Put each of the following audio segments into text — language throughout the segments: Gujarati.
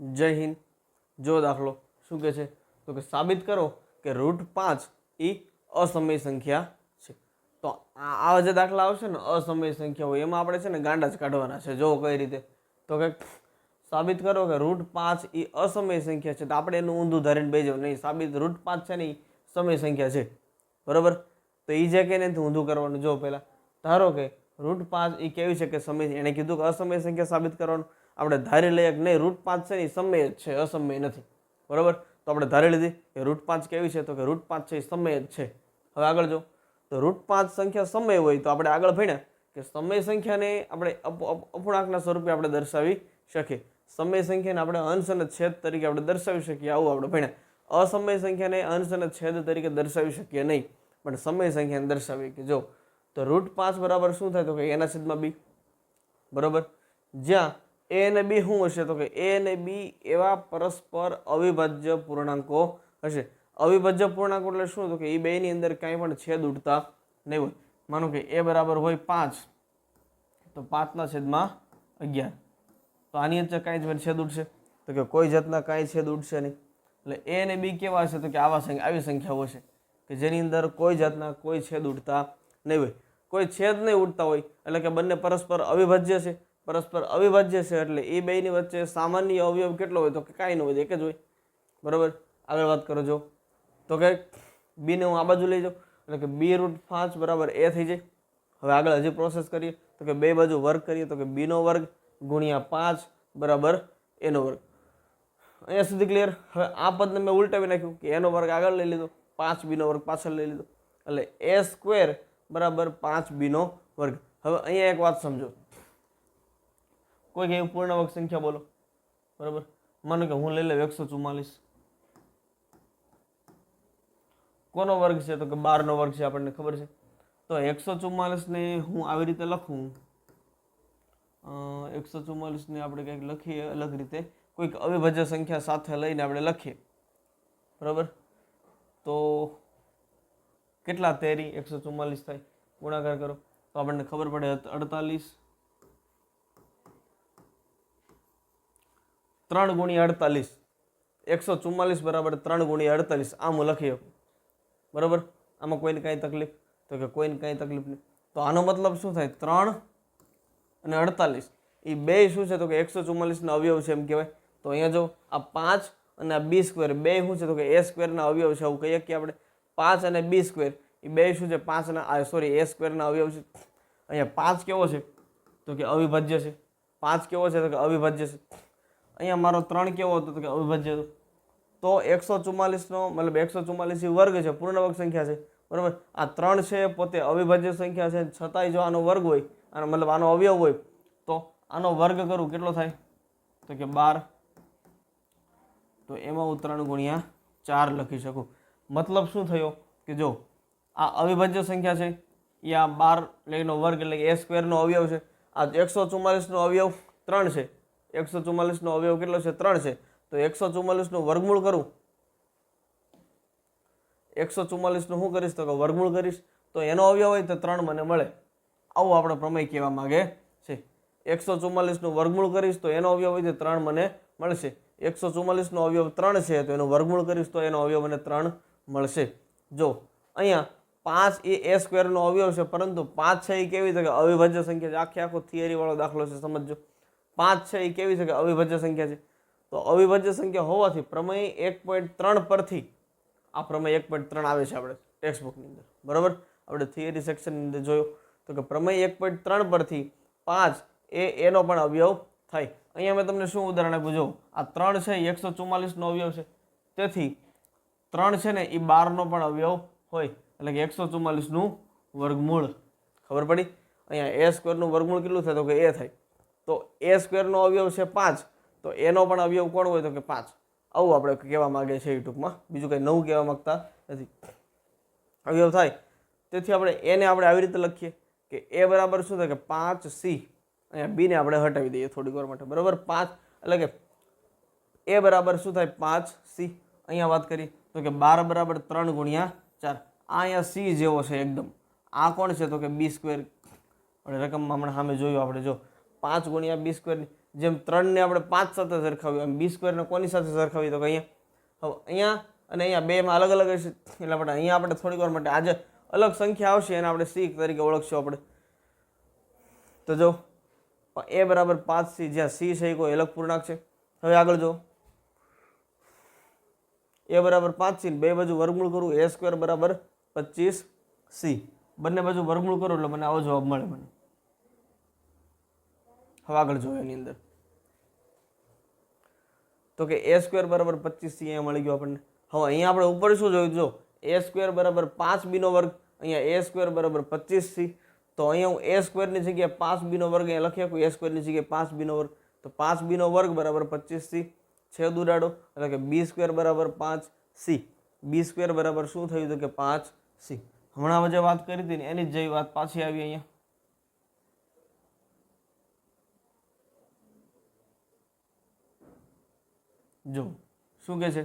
જય હિન્દ. જો દાખલો શું કહે છે? તો કે સાબિત કરો કે રૂટ પાંચ એ અસમય સંખ્યા છે. તો આવા જે દાખલા આવશે ને, અસમય સંખ્યા હોય, એમાં આપણે છે ને ગાંડા જ કાઢવાના છે, જો કઈ રીતે. તો કે સાબિત કરો કે રૂટ પાંચ એ અસમય સંખ્યા છે, તો આપણે એનું ઊંધું ધારીને બેજો નહીં, સાબિત રૂટ પાંચ છે ને એ સમય સંખ્યા છે. બરાબર? તો એ જે કે નથી ઊંધું કરવાનું. જો પહેલાં ધારો કે રૂટ પાંચ એ કેવી છે કે સમય એણે કીધું કે અસમય સંખ્યા સાબિત કરવાનું. આપણે ધારી લઈએ કે નહીં રૂટ પાંચ છે એ સમય જ છે, અસમય નથી. બરાબર? તો આપણે ધારી લીધી કે રૂટ પાંચ કેવી છે? તો કે રૂટ પાંચ છે એ સમય જ છે. હવે આગળ જો. તો રૂટ પાંચ સંખ્યા સમય હોય તો આપણે આગળ ભણ્યા કે સમય સંખ્યાને આપણે અપ- અપ- અપૂર્ણાંકના સ્વરૂપે આપણે દર્શાવી શકીએ. સમય સંખ્યાને આપણે અંશ અને છેદ તરીકે આપણે દર્શાવી શકીએ. આવું આપણે ભણ્યા. અસમય સંખ્યાને અંશ અને છેદ તરીકે દર્શાવી શકીએ નહીં. પણ સમય સંખ્યાને દર્શાવી કે જો. તો રૂટ પાંચ બરાબર શું થાય? તો કે એના છેદમાં બી બરાબર? જ્યાં એ અને બી શું હશે? તો કે એ અને બી એવા પરસ્પર અવિભાજ્ય પૂર્ણાંકો હશે. અવિભાજ્ય પૂર્ણાંકો એટલે શું? તો કે એ બેની અંદર કાંઈ પણ છેદ ઉડતા નહીં હોય. માનો કે એ બરાબર હોય પાંચ, તો પાંચના છેદમાં અગિયાર. તો આની અંદર કાંઈ જ છેદ ઉડશે. તો કે કોઈ જાતના કાંઈ છેદ ઉડશે નહીં. એટલે એ અને બી કેવા હશે? તો કે આવા આવી સંખ્યાઓ છે કે જેની અંદર કોઈ જાતના કોઈ છેદ ઉડતા નહીં હોય. કોઈ છેદ નહીં ઉડતા હોય, એટલે કે બંને પરસ્પર અવિભાજ્ય છે. પરસ્પર અવિભાજ્ય છે એટલે એ બેની વચ્ચે સામાન્ય અવયવ કેટલો હોય તો કે કાંઈ ન હોય, એક જ હોય. બરાબર? આગળ વાત કરો જો. તો કે બીને હું આ બાજુ લઈ જાઉં. એટલે કે બી રૂટ પાંચ બરાબર એ થઈ જાય. હવે આગળ હજી પ્રોસેસ કરીએ. તો કે બે બાજુ વર્ગ કરીએ. તો કે બીનો વર્ગ ગુણ્યા પાંચ બરાબર એનો વર્ગ. અહીંયા સુધી ક્લિયર હવે આ પદને મેં ઉલટાવી નાખ્યું કે એનો વર્ગ આગળ લઈ લીધો. પાંચ બીનો વર્ગ પાછળ લઈ લીધો. એટલે એ સ્ક્વેર બરાબર પાંચ બીનો વર્ગ. હવે અહીંયા એક વાત સમજો. કોઈ એવી પૂર્ણવક સંખ્યા બોલો. બરાબર? માનો કે હું લઈ લઉં એકસો ચુમ્માલીસ કોનો વર્ગ છે? તો કે બારનો વર્ગ છે આપણને ખબર છે? તો એકસો ચુમ્માલીસને હું આવી રીતે લખું. એકસો ચુમ્માલીસને આપણે કંઈક લખીએ અલગ રીતે. કોઈક અવિભાજ્ય સંખ્યા સાથે લઈને આપણે લખીએ. બરાબર? તો કેટલા તેરી? એકસો ચુમ્માલીસ થાય. ગુણાકાર કરો. તો આપણને ખબર પડે અડતાલીસ. ત્રણ ગુણ્યા અડતાલીસ. એકસો ચુમ્માલીસ બરાબર ત્રણ ગુણ્યા અડતાલીસ. આમ હું લખી શકું. બરાબર? આમાં કોઈને કાંઈ તકલીફ? તો કે કોઈને કાંઈ તકલીફ નહીં. તો આનો મતલબ શું થાય? ત્રણ અને અડતાલીસ. એ બે શું છે? તો કે એકસો ચુમ્માલીસના અવયવ છે એમ કહેવાય. તો અહીંયા જો આ પાંચ અને આ બી સ્ક્વેર. બે શું છે? તો કે એ સ્ક્વેરના અવયવ છે. આવું કહીએ કે આપણે. પાંચ અને બી સ્ક્વેર. એ બે શું છે? પાંચ અને આ, સોરી, એ સ્ક્વેરના અવયવ છે. અહીંયા પાંચ કેવો છે? તો કે અવિભાજ્ય છે. પાંચ કેવો છે? તો કે અવિભાજ્ય છે. અહીંયા મારો ત્રણ કેવો હતો કે અવિભાજ્ય હતો. તો એકસો ચુમ્માલીસનો મતલબ એકસો ચુમ્માલીસ એ વર્ગ છે, પૂર્ણવર્ગ સંખ્યા છે. બરાબર? આ ત્રણ છે પોતે અવિભાજ્ય સંખ્યા છે છતાંય જો આનો વર્ગ હોય આનો મતલબ આનો અવયવ હોય, તો આનો વર્ગ કરું, કેટલો થાય? તો કે બાર. તો એમાં હું ત્રણ ગુણ્યા ચાર લખી શકું. મતલબ શું થયો? કે જો, આ અવિભાજ્ય સંખ્યા છે એ આ બાર લેનો વર્ગ એટલે કે એ સ્ક્વેરનો અવયવ છે. આ એકસો ચુમ્માલીસનો અવયવ ત્રણ છે. એકસો ચુમ્માલીસનો અવયવ કેટલો છે? ત્રણ છે. તો એકસો ચુમ્માલીસનું વર્ગમૂળ કરું. એકસો ચુમ્માલીસનું શું કરીશ? તો કે વર્ગમૂળ કરીશ. તો એનો અવયવ હોય તો ત્રણ મને મળે. આવું આપણો પ્રમેય કહેવા માંગે છે. એકસો ચુમ્માલીસનું વર્ગમૂળ કરીશ તો એનો અવયવ હોય તો ત્રણ મને મળશે. એકસો ચુમ્માલીસનો અવયવ ત્રણ છે તો એનું વર્ગમૂળ કરીશ તો એનો અવયવ મને ત્રણ મળશે. જો, અહીંયા પાંચ એ એ સ્ક્વેરનો અવયવ છે, પરંતુ પાંચ છે એ કેવી રીતે? અવિભાજ્ય સંખ્યા છે. આખે આખો થિયરીવાળો દાખલો છે, સમજજો. પાંચ, છે એ કેવી છે કે અવિભાજ્ય સંખ્યા છે. તો અવિભાજ્ય સંખ્યા હોવાથી પ્રમેય એક પોઈન્ટ ત્રણ પરથી આ પ્રમેય એક પોઈન્ટ ત્રણ આવે છે આપણે ટેક્સ્ટ બુકની અંદર. બરાબર? આપણે થિયરી સેક્શનની અંદર જોયું. તો કે પ્રમેય એક પોઈન્ટ ત્રણ પરથી પાંચ એ એનો પણ અવયવ થાય. અહીંયા મેં તમને શું ઉદાહરણ આપ્યું? જો, આ ત્રણ છે એકસો ચુમ્માલીસનો અવયવ છે. તેથી ત્રણ છે ને એ બારનો પણ અવયવ હોય. એટલે કે એકસો ચુમ્માલીસનું વર્ગમૂળ. ખબર પડી? અહીંયા એ સ્ક્વેરનું વર્ગમૂળ કેટલું થાય? તો કે એ થાય. તો એ સ્ક્વેરનો અવયવ છે પાંચ. તો એનો પણ અવયવ કોણ હોય તો કે પાંચ. આવું આપણે કહેવા માંગે છે એ ટૂંકમાં બીજું કંઈ નવું કહેવા માંગતા નથી. અવયવ થાય. તેથી આપણે એને આપણે આવી રીતે લખીએ કે એ બરાબર શું થાય કે પાંચ સી. અહીંયા બીને આપણે હટાવી દઈએ થોડીક વાર માટે. બરાબર? પાંચ. એટલે કે એ બરાબર શું થાય? પાંચ સી. અહીંયા વાત કરી તો કે બાર બરાબર ત્રણ ગુણ્યા ચાર. આ અહીંયા સી જેવો છે એકદમ. આ કોણ છે? તો કે બી સ્ક્વેર. રકમમાં હમણાં સામે જોયું આપણે જો. પાંચ ગુણ્યા બી સ્ક્વેરની જેમ ત્રણને આપણે પાંચ સાથે સરખાવ્યું એમ બી સ્ક્વેરને કોની સાથે સરખાવી તો કે અહીંયા. હવે અહીંયા અને અહીંયા બેમાં અલગ અલગ હશે. એટલે માટે અહીંયા આપણે થોડીક વાર માટે આજે અલગ સંખ્યા આવશે એને આપણે સી તરીકે ઓળખશું આપણે. તો જો, એ બરાબર પાંચ સી. જ્યાં સી છે એ કોઈ અલગ પૂર્ણાંક છે. હવે આગળ જો. એ બરાબર પાંચ સી બે બાજુ વર્ગમૂળ કરું, એ સ્ક્વેર બરાબર પચીસ સી. બંને બાજુ વર્ગમૂળ કરું એટલે મને આવો જવાબ મળે મને. હવે આગળ જોયો એની અંદર. તો કે એ સ્ક્વેર બરાબર પચીસ સી અહીંયા મળી ગયો આપણને. હવે અહીંયા આપણે ઉપર શું જોયું? જો એ સ્ક્વેર બરાબર પાંચ બીનો વર્ગ, અહીંયા એ સ્ક્વેર બરાબર પચીસ સી તો અહીંયા હું એ સ્ક્વેરની જગ્યાએ પાંચ બીનો વર્ગ અહીંયા લખી શકું? એ સ્ક્વેરની જગ્યાએ પાંચ બીનો વર્ગ. તો પાંચ બીનો વર્ગ બરાબર પચીસ સી છેદ ઉડાડો. એટલે કે બી સ્ક્વેર બરાબર પાંચ સી બી સ્ક્વેર બરાબર શું થયું? હતું કે પાંચ સી હમણાં જે વાત કરી હતી ને, એની જ જેવી વાત પાછી આવી અહીંયા. જો, શું કહે છે?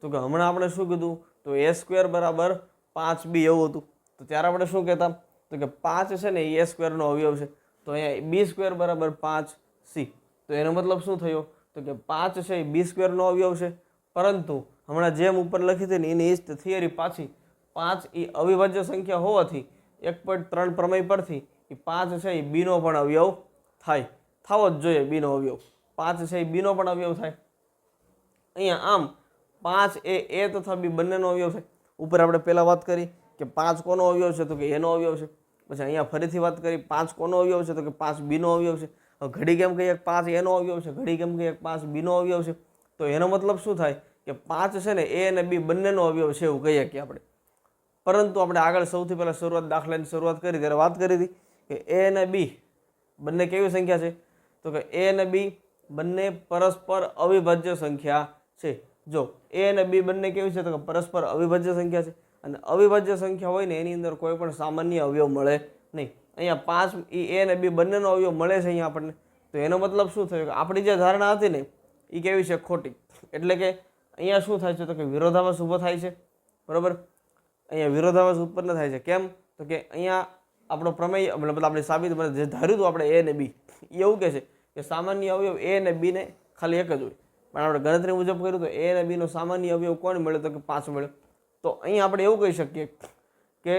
તો કે હમણાં આપણે શું કીધું? તો એ સ્ક્વેર બરાબર પાંચ બી એવું હતું. તો ત્યારે આપણે શું કહેતા? તો કે પાંચ છે ને, એ સ્ક્વેરનો અવયવ છે. તો અહીંયા બી સ્ક્વેર બરાબર પાંચ સી. તો એનો મતલબ શું થયો? તો કે પાંચ છે એ બી સ્ક્વેરનો અવયવ છે. પરંતુ હમણાં જેમ ઉપર લખી હતી ને, એની ઇસ્ટ થિયરી પાછી પાંચ એ અવિભાજ્ય સંખ્યા હોવાથી એક પોઈન્ટ ત્રણ પ્રમેય પરથી એ પાંચ છે એ બીનો પણ અવયવ થાય. થવો જ જોઈએ બીનો અવયવ. પાંચ છે એ બીનો પણ અવયવ થાય. અહીંયા આમ પાંચ એ એ તથા બી બંનેનો અવયવ છે. ઉપર આપણે પહેલાં વાત કરી કે પાંચ કોનો અવયવ છે તો કે એનો અવયવ છે. પછી અહીંયા ફરીથી વાત કરી પાંચ કોનો અવયવ છે તો કે પાંચ બીનો અવયવ છે. ઘડી કેમ કહીએ પાંચ એનો અવયવ છે? ઘડી કેમ કહીએ પાંચ બીનો અવયવ છે? તો એનો મતલબ શું થાય? કે પાંચ છે ને એ અને બી બંનેનો અવયવ છે એવું કહીએ કે આપણે. પરંતુ આપણે આગળ સૌથી પહેલાં શરૂઆત દાખલાની શરૂઆત કરી, ત્યારે વાત કરી હતી કે એ અને બી બંને કેવી સંખ્યા છે? તો કે એ અને બી બંને પરસ્પર અવિભાજ્ય સંખ્યા છે. જો, એ અને બી બંને કેવી છે તો કે પરસ્પર અવિભાજ્ય સંખ્યા છે. અને અવિભાજ્ય સંખ્યા હોય ને, એની અંદર કોઈ પણ સામાન્ય અવયવ મળે નહીં. અહીંયા પાંચ એ એ અને બી બંનેનો અવયવ મળે છે અહીંયા આપણને. તો એનો મતલબ શું થયો? કે આપણી જે ધારણા હતી ને એ કેવી છે? ખોટી. એટલે કે અહીંયા શું થાય છે તો કે વિરોધાભાસ ઊભો થાય છે. બરાબર? અહીંયા વિરોધાભાસ ઉત્પન્ન થાય છે. કેમ? તો કે અહીંયા આપણો પ્રમેય, મતલબ આપણે સાબિત જે ધાર્યું હતું આપણે એ ને બી. એવું કહે છે કે સામાન્ય અવયવ એ ને બી ને ખાલી એક જ હોય. પણ આપણે ગણતરી મુજબ કર્યું તો એ અને બીનો સામાન્ય અવયવ કોણ મળે તો કે પાંચ મળે? તો અહીંયા આપણે એવું કહી શકીએ કે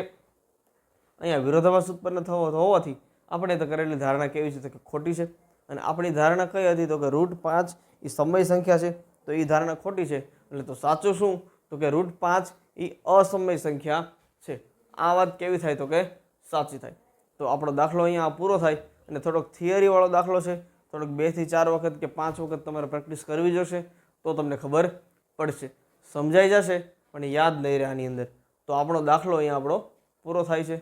અહીંયા વિરોધાભાસ ઉત્પન્ન થવો હોવાથી આપણે તો કરેલી ધારણા કેવી છે તો કે ખોટી છે. અને આપણી ધારણા કઈ હતી તો કે રૂટ પાંચ એ સમય સંખ્યા છે તો એ ધારણા ખોટી છે. એટલે તો સાચું શું? તો કે રૂટ પાંચ એ અસમય સંખ્યા છે. આ વાત કેવી થાય તો કે સાચી થાય. તો આપણો દાખલો અહીંયા પૂરો થાય અને થોડોક થિયરીવાળો દાખલો છે. થોડોક બેથી ચાર વખત કે પાંચ વખત તમારે પ્રેક્ટિસ કરવી જોશે તો તમને ખબર પડશે. સમજાઈ જશે, પણ યાદ નહીં રહે આની અંદર. તો આપણો દાખલો અહીંયા આપણો પૂરો થાય છે.